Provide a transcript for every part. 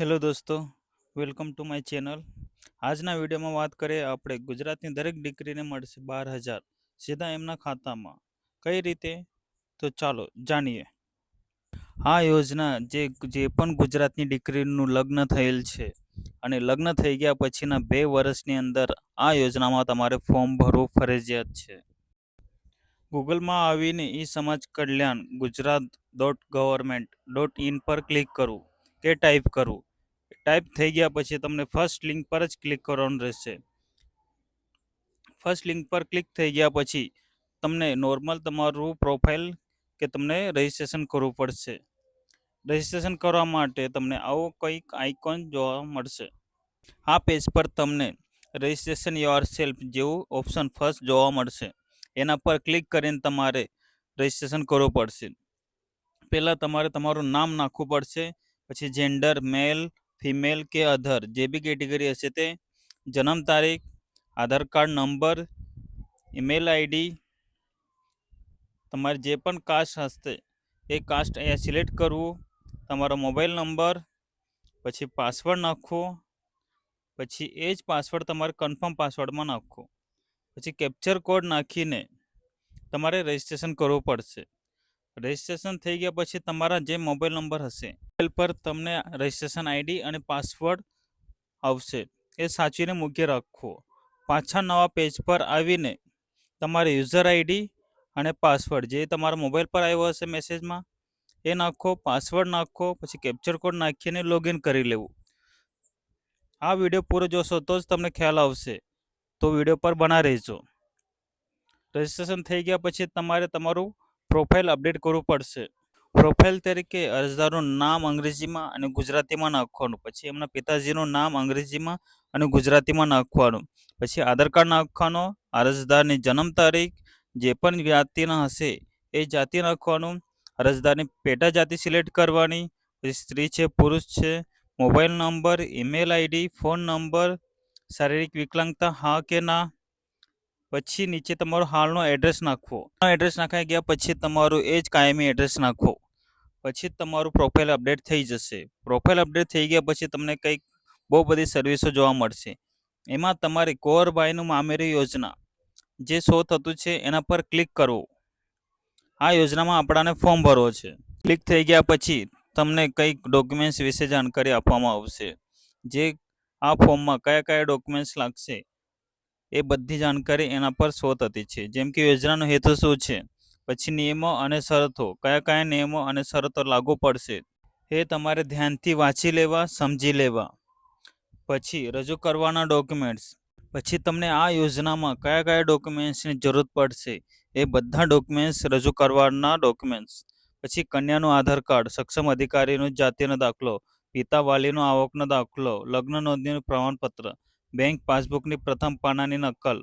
Hello દોસ્તો welcome to my channel આજના વિડીયોમાં વાત કરીએ આપણે ગુજરાતની દરેક દીકરીને મળશે બાર હજાર સીધા એમના ખાતામાં. કઈ રીતે? તો ચાલો જાણીએ. આ યોજના જે જે પણ ગુજરાતની દીકરીનું લગ્ન થયેલ છે અને લગ્ન થઈ ગયા પછીના બે વર્ષની અંદર આ યોજનામાં તમારે ફોર્મ ભરવું ફરજિયાત છે. ગૂગલમાં આવીને e Samaj Kalyan Gujarat dot government dot in પર ક્લિક કરવું કે ટાઈપ કરવું ટાઈપ થઈ ગયા પછી તમને ફર્સ્ટ લિંક પર જ ક્લિક કરવાનું રહેશે. ફર્સ્ટ લિંક પર ક્લિક થઈ ગયા પછી તમને નોર્મલ તમારું પ્રોફાઇલ કે તમને રજિસ્ટ્રેશન કરવું પડશે. રજિસ્ટ્રેશન કરવા માટે તમને આવો કંઈક આઇકોન જોવા મળશે. આ પેજ પર તમને રજિસ્ટ્રેશન યોર સેલ્ફ જેવું ઓપ્શન ફર્સ્ટ જોવા મળશે. એના પર ક્લિક કરીને તમારે રજિસ્ટ્રેશન કરવું પડશે. પહેલાં તમારે તમારું નામ નાખવું પડશે. પછી જેન્ડર મેલ ફિમેલ કે અધર જે બી કેટેગરી હશે તે જન્મ તારીખ Aadhaar card number email ID તમારે જે પણ કાસ્ટ હશે, એ કાસ્ટ અહીંયા સિલેક્ટ કરવું, તમારો મોબાઈલ નંબર પછી પાસવર્ડ નાખવો, પછી એ જ પાસવર્ડ તમારે કન્ફર્મ પાસવર્ડમાં નાખવો. પછી કેપ્ચર કોડ નાખીને તમારે રજિસ્ટ્રેશન કરવું પડશે. રજિસ્ટ્રેશન થઈ ગયા પછી તમારા જે મોબાઈલ નંબર હશે, મોબાઈલ પર તમને રજિસ્ટ્રેશન આઈડી અને પાસવર્ડ આવશે. એ સાચવીને મૂકી રાખવો પાછા નવા પેજ પર આવીને તમારે યુઝર આઈડી અને પાસવર્ડ, જે તમારા મોબાઈલ પર આવ્યો હશે મેસેજમાં, એ નાખો, પાસવર્ડ નાખો, પછી કેપ્ચર કોડ નાખીને લોગિન કરી લેવું. આ વીડિયો પૂરો જોશો તો જ તમને ખ્યાલ આવશે. તો વીડિયો પર બના રહેજો. રજિસ્ટ્રેશન થઈ ગયા પછી તમારે તમારું પ્રોફાઇલ અપડેટ કરવું પડશે. પ્રોફાઇલ તરીકે અરજદારનું નામ અંગ્રેજીમાં અને ગુજરાતીમાં નાખવાનું. પછી એમના પિતાજીનું નામ અંગ્રેજીમાં અને ગુજરાતીમાં નાખવાનું. પછી આધાર કાર્ડ નાખવાનો, અરજદારની જન્મ તારીખ, જે પણ જાતિના હશે, એ જાતિ નાખવાનું, અરજદારની પેટા જાતિ સિલેક્ટ કરવાની, પછી સ્ત્રી છે, પુરુષ છે, mobile number, email ID, phone number, શારીરિક વિકલાંગતા હા કે ના પછી નીચે તમારો હાલનો એડ્રેસ નાખવો. એડ્રેસ નાખાઈ ગયા પછી તમારું એ જ કાયમી એડ્રેસ નાખો પછી તમારું પ્રોફાઇલ અપડેટ થઈ જશે. પ્રોફાઇલ અપડેટ થઈ ગયા પછી તમને કંઈક બહુ બધી સર્વિસો જોવા મળશે. એમાં તમારી કુંવરબાઈનું મામેરી યોજના જે શો થતું છે એના પર ક્લિક કરવું આ યોજનામાં આપણાને ફોર્મ ભરવો છે. ક્લિક થઈ ગયા પછી તમને કંઈક ડોક્યુમેન્ટ્સ વિશે જાણકારી આપવામાં આવશે. જે આ ફોર્મમાં કયા કયા ડોક્યુમેન્ટ્સ લાગશે. એ બધી જાણકારી એના પર શો થતી છે. જેમ કે યોજનાનો હેતુ શું છે? પછી નિયમો અને શરતો. કયા કયા નિયમો અને શરતો લાગુ પડશે? એ તમારે ધ્યાનથી વાંચી લેવા, સમજી લેવા. પછી રજૂ કરવાના ડોક્યુમેન્ટ્સ. પછી તમને આ યોજનામાં કયા કયા ડોક્યુમેન્ટ્સની જરૂર પડશે? એ બધા ડોક્યુમેન્ટ્સ રજૂ કરવાના ડોક્યુમેન્ટ્સ. પછી કન્યાનું આધાર કાર્ડ, સક્ષમ અધિકારીનો જાતિનો દાખલો, પિતા વાલીનો આવકનો દાખલો, લગ્ન નોંધણીનું પ્રમાણપત્ર બેંક પાસબુકની પ્રથમ પાનાની નકલ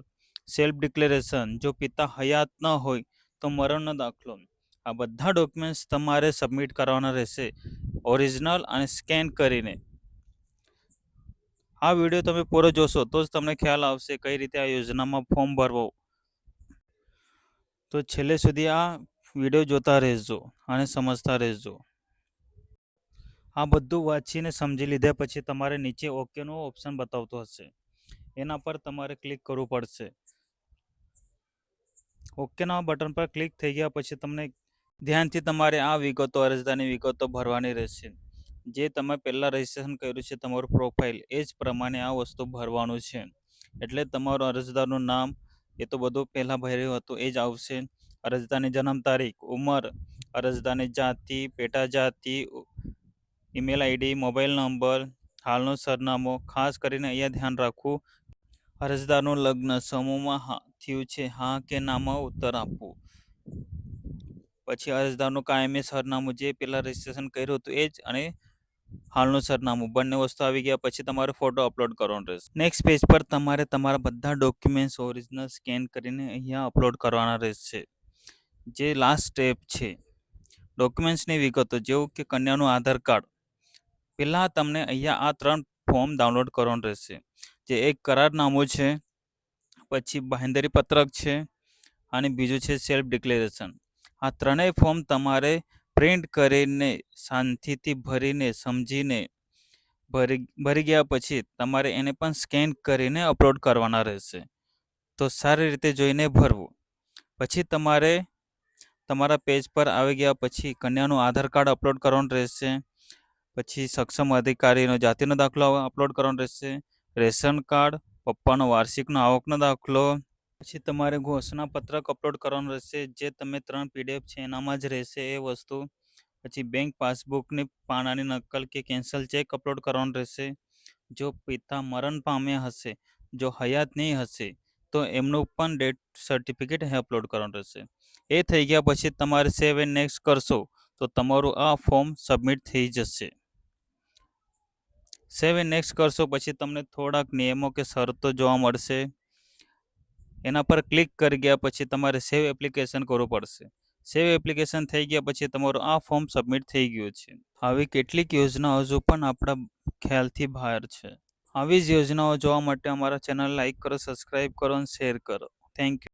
સેલ્ફ ડિક્લેરેશન જો પિતા હયાત ન હોય તો મરણનો દાખલો. આ બધા ડોક્યુમેન્ટ્સ તમારે સબમિટ કરવાના રહેશે ઓરિજિનલ અને સ્કેન કરીને. આ વીડિયો તમે પૂરો જોશો તો જ તમને ખ્યાલ આવશે કઈ રીતે આ યોજનામાં ફોર્મ ભરવો. તો છેલ્લે સુધી આ વીડિયો જોતા રહેજો અને સમજતા રહેજો. આ બધું વાંચીને સમજી લીધા પછી તમારે નીચે ઓકેનો ઓપ્શન બતાવતો હશે. એના પર તમારે ક્લિક કરવું પડશે. ઓકેના બટન પર ક્લિક થઈ ગયા પછી તમને ધ્યાનથી તમારે આ વિગતો, અરજદારની વિગતો ભરવાની રહેશે. જે તમે પહેલાં રજીસ્ટ્રેશન કર્યું છે તમારું પ્રોફાઇલ એ જ પ્રમાણે આ વસ્તુ ભરવાનું છે. એટલે તમારું અરજદારનું નામ એ તો બધું પહેલાં ભર્યું હતું, એ જ આવશે. અરજદારની જન્મ તારીખ, ઉંમર, અરજદારની જાતિ, પેટા જાતિ ઈમેલ આઈડી મોબાઈલ નંબર હાલનું સરનામું, ખાસ કરીને અહીંયા ધ્યાન રાખવું. અરજદારનું લગ્ન સમૂહમાં હા, થયું છે, હા કે નામાં ઉત્તર આપવું. પછી અરજદારનું કાયમી સરનામું જે પહેલાં રજીસ્ટ્રેશન કર્યું હતું એ જ અને હાલનું સરનામું. બંને વસ્તુ આવી ગયા, પછી તમારે ફોટો અપલોડ કરવાનો રહેશે. નેક્સ્ટ પેજ પર તમારે તમારા બધા ડોક્યુમેન્ટ્સ ઓરિજિનલ સ્કેન કરીને અહીંયા અપલોડ કરવાના રહેશે. જે લાસ્ટ સ્ટેપ છે. ડોક્યુમેન્ટ્સની વિગતો જેવું કે કન્યાનું આધાર કાર્ડ. પહેલાં તમને અહીંયા આ ત્રણ ફોર્મ ડાઉનલોડ કરવાનું રહેશે. જે એક કરારનામું છે, પછી બાંહેધરી પત્રક છે, અને બીજું છે સેલ્ફ ડિક્લેરેશન આ ત્રણેય ફોર્મ તમારે પ્રિન્ટ કરીને શાંતિથી ભરીને, સમજીને ભરી ભરી ગયા પછી તમારે એને પણ સ્કેન કરીને અપલોડ કરવાના રહેશે. તો સારી રીતે જોઈને ભરવું. પછી તમારે તમારા પેજ પર આવી ગયા પછી કન્યાનું આધાર કાર્ડ અપલોડ કરવાનું રહેશે. પછી સક્ષમ અધિકારીનો જાતિનો દાખલો અપલોડ કરવાનો રહેશે. રેશન કાર્ડ, પપ્પાનો વાર્ષિકનો આવકનો દાખલો. પછી તમારે ઘોષણા પત્રક અપલોડ કરવાનું રહેશે. જે તમે ત્રણ પીડીએફ છે, એનામાં જ રહેશે એ વસ્તુ. પછી બેંક પાસબુકની પાનાની નકલ કે કેન્સલ ચેક અપલોડ કરવાનું રહેશે. જો પિતા મરણ પામ્યા હશે, જો હયાત નહીં હશે, તો એમનું પણ ડેથ સર્ટિફિકેટ અપલોડ કરવાનું રહેશે. એ થઈ ગયા પછી તમારે સેવ એન્ડ નેક્સ્ટ કરશો, તો તમારું આ ફોર્મ સબમિટ થઈ જશે. સેવ એન્ડ નેક્સ્ટ કરશો પછી તમને થોડાક નિયમો કે શરતો જોવા મળશે. એના પર ક્લિક કરી ગયા પછી તમારે સેવ એપ્લિકેશન કરવું પડશે. સેવ એપ્લિકેશન થઈ ગયા પછી તમારું આ ફોર્મ સબમિટ થઈ ગયું છે. આવી કેટલીક યોજનાઓ હજુ પણ આપણા ખ્યાલથી બહાર છે. આવી જ યોજનાઓ જોવા માટે અમારા ચેનલ લાઇક કરો, સબસ્ક્રાઈબ કરો અને શેર કરો. Thank you.